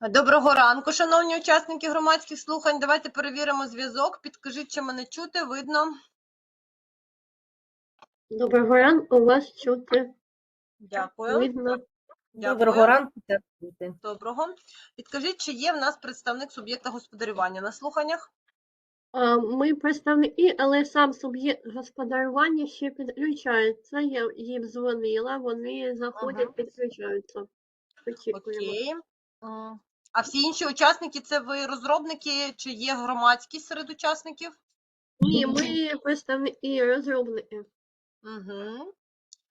Доброго ранку, шановні учасники громадських слухань. Давайте перевіримо зв'язок. Підкажіть, чи мене чути, видно. Доброго ранку, вас чути, Дякую. видно. Дякую. Доброго ранку. Доброго. Підкажіть, чи є в нас представник суб'єкта господарювання на слуханнях? А, Ми представники, але сам суб'єкт господарювання ще підключається. Я їм дзвонила, вони заходять, Ага. підключаються. Очікуємо. Окей. М. А всі інші учасники це ви розробники, чи є громадськість серед учасників? Ні, ми представники розробники. Угу.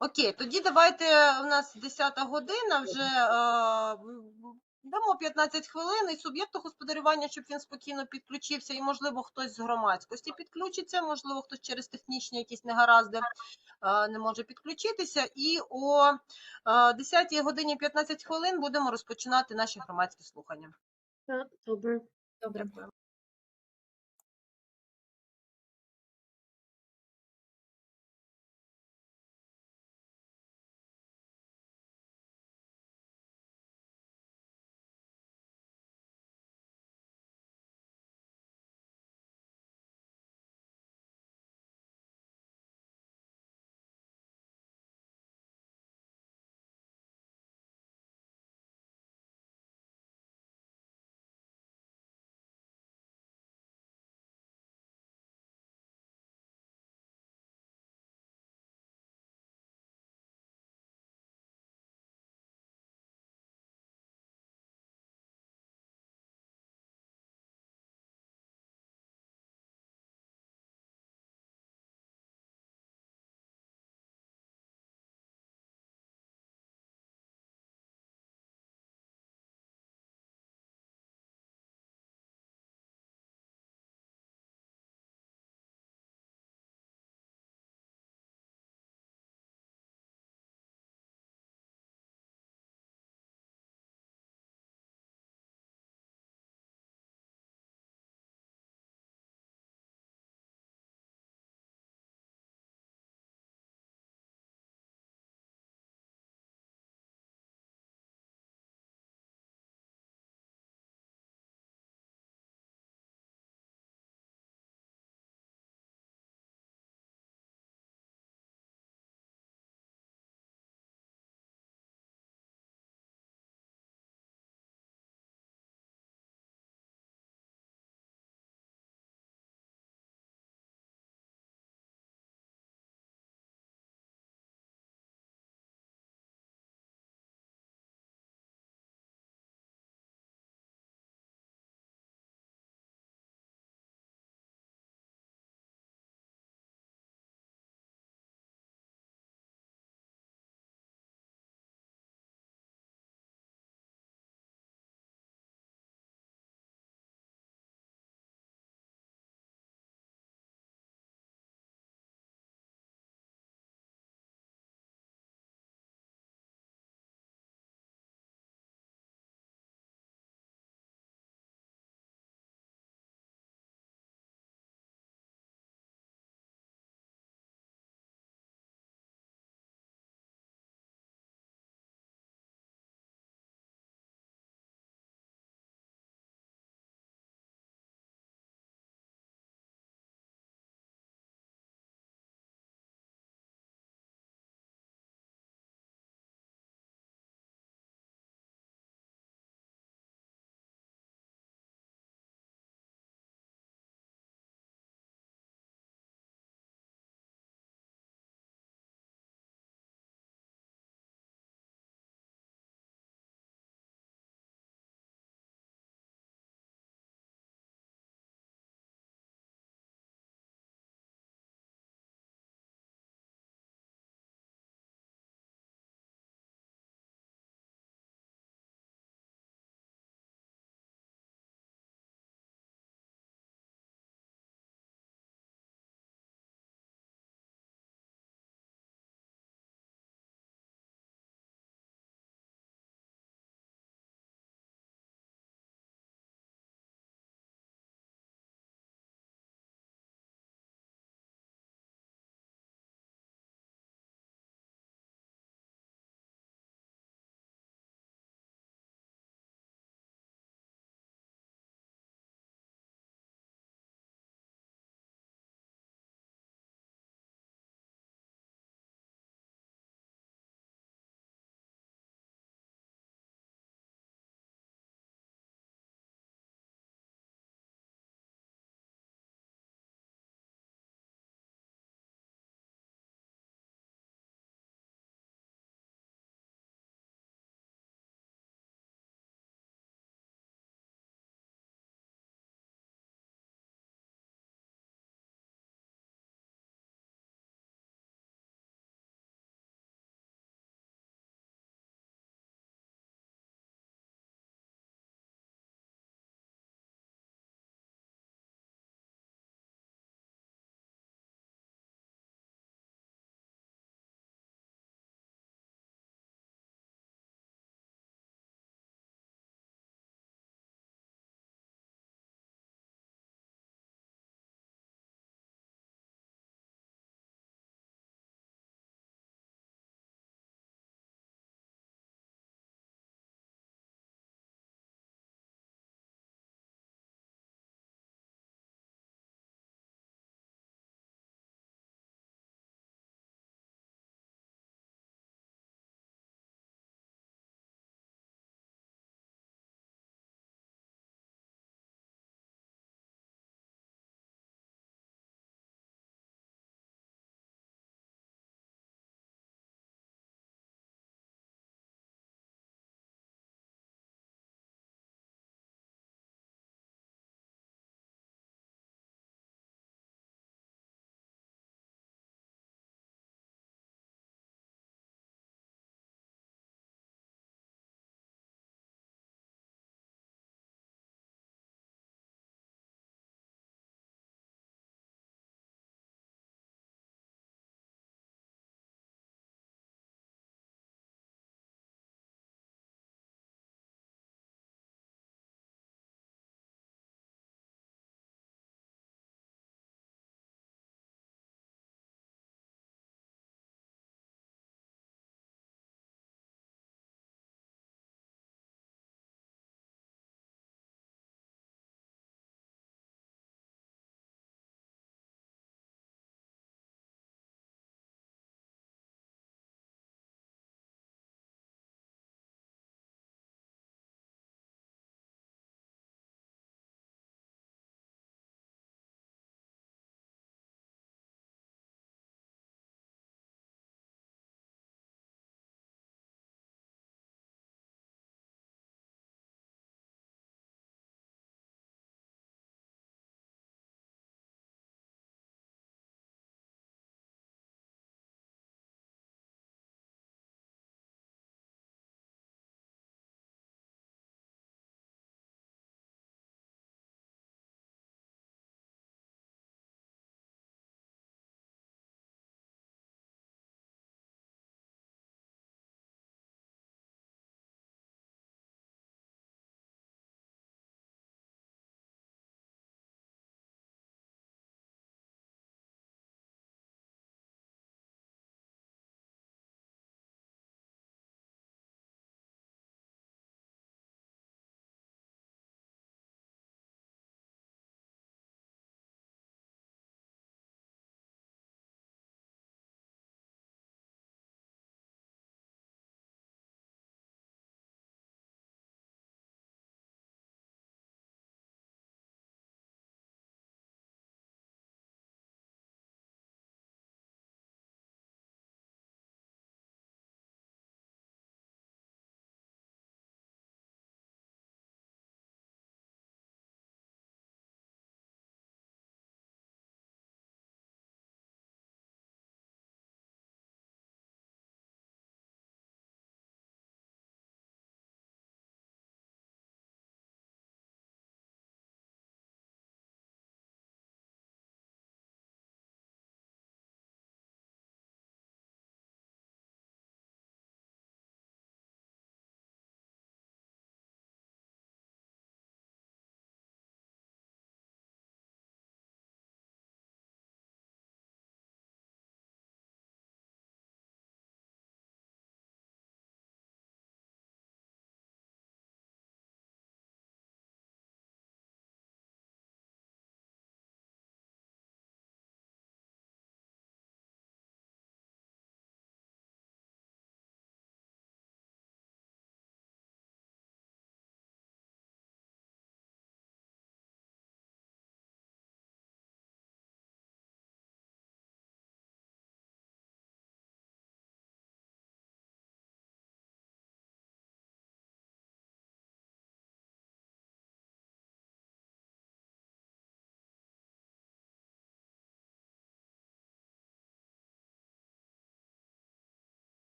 Окей, тоді давайте у нас 10 година, вже е, м, дамо 15 хвилин і суб'єкту господарювання, щоб він спокійно підключився, і, можливо, хтось з громадськості підключиться, можливо, хтось через технічні якісь негаразди е, не може підключитися. І о е, 10 годині 15 хвилин будемо розпочинати наші громадські слухання. Так, добре. Добре.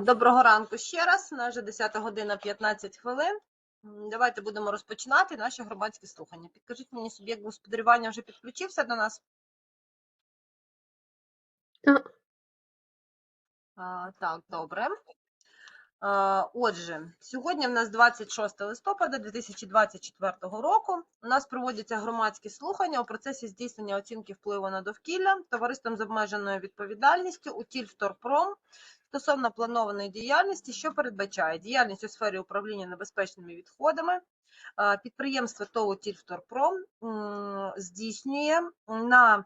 Доброго ранку ще раз. На вже 10 година 15 хвилин. Давайте будемо розпочинати наші громадські слухання. Підкажіть мені, суб'єкт господарювання вже підключився до нас? Так. А, Так, добре. А, Отже, сьогодні в нас 26 листопада 2024 року. У нас проводяться громадські слухання у процесі здійснення оцінки впливу на довкілля товариством з обмеженою відповідальністю «Утільвторпром» стосовно планованої діяльності, що передбачає діяльність у сфері управління небезпечними відходами. Підприємство ТОВ «Утільвторпром» м, здійснює на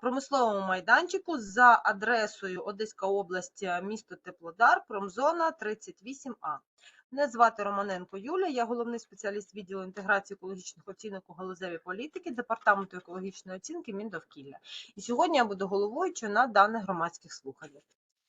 промисловому майданчику за адресою Одеська область, е, місто Теплодар, промзона 38А. Мене звати Романенко Юлія, я головний спеціаліст відділу інтеграції екологічних оцінок у галузевій політики Департаменту екологічної оцінки Міндовкілля. І сьогодні я буду головуючою на даних громадських слуханнях.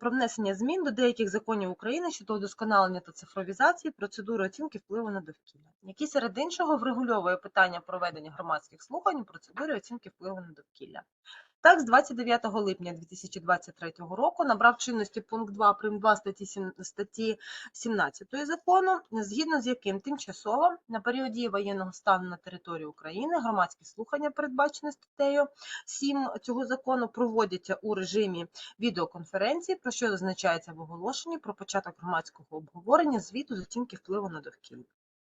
про внесення змін до деяких законів України щодо удосконалення та цифровізації процедури оцінки впливу на довкілля, який серед іншого врегульовує питання проведення громадських слухань у процедурі оцінки впливу на довкілля. Так, з 29 липня 2023 року набрав чинності пункт 2 прим. 2 статті, сім- статті 17 закону, згідно з яким тимчасово на період дії воєнного стану на території України громадські слухання, передбачені статтею 7 цього закону, проводяться у режимі відеоконференції, про що зазначається в оголошенні про початок громадського обговорення звіту з оцінки впливу на довкілля.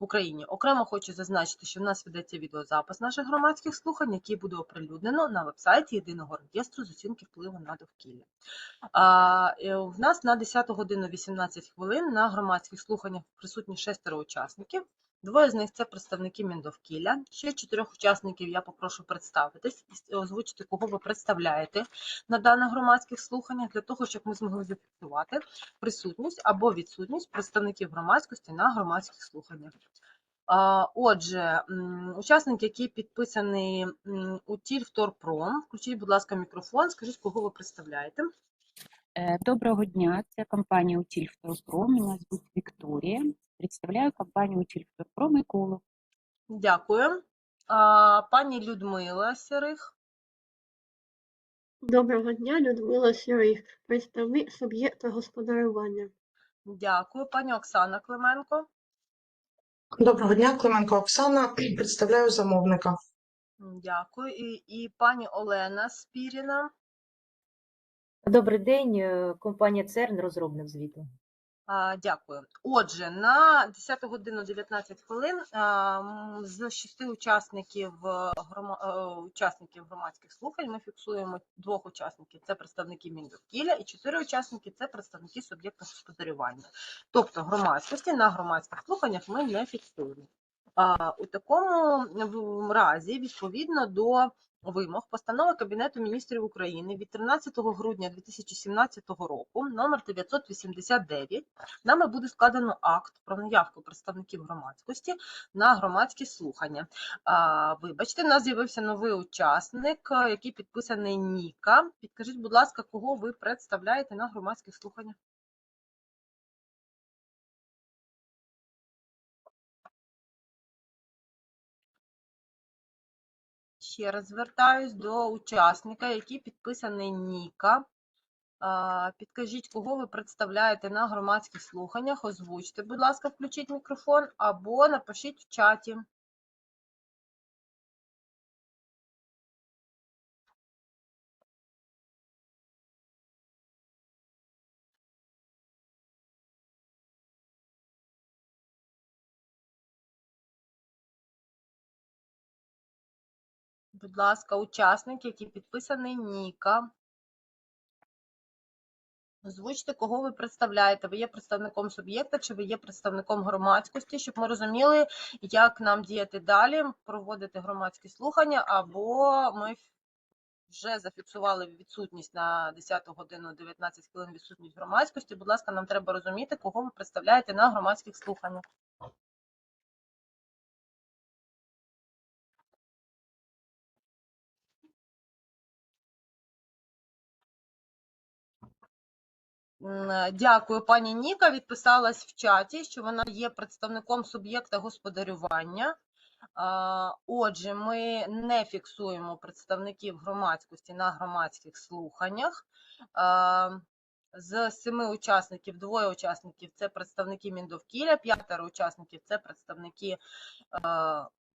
В Україні окремо хочу зазначити, що в нас ведеться відеозапис наших громадських слухань, який буде оприлюднено на вебсайті єдиного реєстру з оцінки впливу на довкілля. А, е, В нас на 10 годину 18 хвилин на громадських слуханнях присутні шестеро учасників. Двоє з них це представники Міндовкілля. Ще чотирьох учасників я попрошу представитись і озвучити, кого ви представляєте на даних громадських слуханнях, для того, щоб ми змогли зафіксувати присутність або відсутність представників громадськості на громадських слуханнях. Отже, учасник, який підписаний у Тільвторпром, включіть, будь ласка, мікрофон, скажіть, кого ви представляєте. Е, Доброго дня, це компанія Утільвторпром. Мене звуть Вікторія. Представляю компанію Утільвторпром «Еколог». Дякую. А, Пані Людмила Сірих. Доброго дня, Людмила Сірих, представник суб'єкта господарювання. Дякую. Пані Оксана Клименко. Доброго дня, Клименко Оксана. Представляю замовника. Дякую. І, і пані Олена Спіріна. Добрий день, е, компанія ЦЕРН, розробник звіту. Дякую. Отже, на 10 годину 19 хвилин з шести учасників е, е, учасників громадських слухань ми фіксуємо двох учасників. Це представники Міндовкілля, і чотири учасники це представники суб'єкта господарювання. Тобто громадськості на громадських слуханнях ми не фіксуємо. У такому разі, відповідно до вимог постанови Кабінету міністрів України від 13 грудня 2017 року, номер 989, нами буде складено акт про наявку представників громадськості на громадські слухання. Вибачте, у нас з'явився новий учасник, який підписаний Ніка. Підкажіть, будь ласка, кого ви представляєте на громадських слуханнях? Ще раз звертаюсь до учасника, який підписаний Ніка. Підкажіть, кого ви представляєте на громадських слуханнях, озвучте, будь ласка, включіть мікрофон або напишіть в чаті. Будь ласка, учасник, який підписаний Ніка. Озвучте, кого ви представляєте. Ви є представником суб'єкта чи ви є представником громадськості, щоб ми розуміли, як нам діяти далі, проводити громадські слухання, або ми вже зафіксували відсутність на 10 годину 19 хвилин відсутність громадськості. Будь ласка, нам треба розуміти, кого ви представляєте на громадських слуханнях. Дякую, пані Ніка. Відписалась в чаті, що вона є представником суб'єкта господарювання. Отже, ми не фіксуємо представників громадськості на громадських слуханнях. З семи учасників, двоє учасників це представники Міндовкілля, п'ятеро учасників це представники е,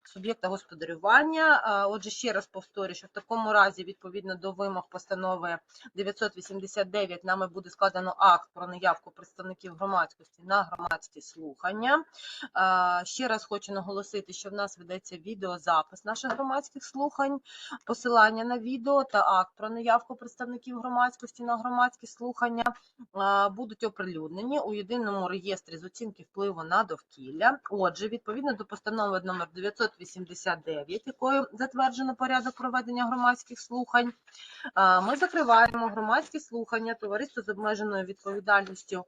суб'єкта господарювання. Отже, ще раз повторюю, що в такому разі, відповідно до вимог постанови 989 нами буде складено акт про наявку представників громадськості на громадські слухання. Ще раз хочу наголосити, що в нас ведеться відеозапис наших громадських слухань, посилання на відео та акт про наявку представників громадськості на громадські слухання будуть оприлюднені у єдиному реєстрі з оцінки впливу на довкілля. Отже, відповідно до постанови номер 989, якою затверджено порядок проведення громадських слухань, Ми закриваємо громадські слухання товариства з обмеженою відповідальністю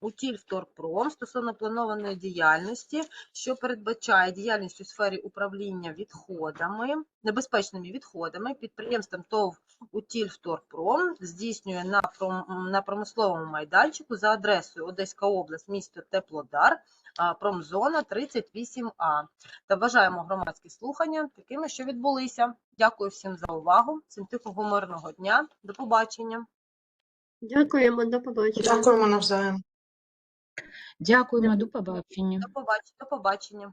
«Утільвторпром» стосовно планованої діяльності, що передбачає діяльність у сфері управління відходами, небезпечними відходами. Підприємством ТОВ «Утільвторпром» здійснює на, промисловому майданчику за адресою Одеська область, місто Теплодар, промзона 38А та бажаємо громадські слухання такими, що відбулися. Дякую всім за увагу. Всім тихого мирного дня. До побачення. Дякуємо, до побачення. Дякуємо навзаєм. Дякуємо. До побачення. До побачення.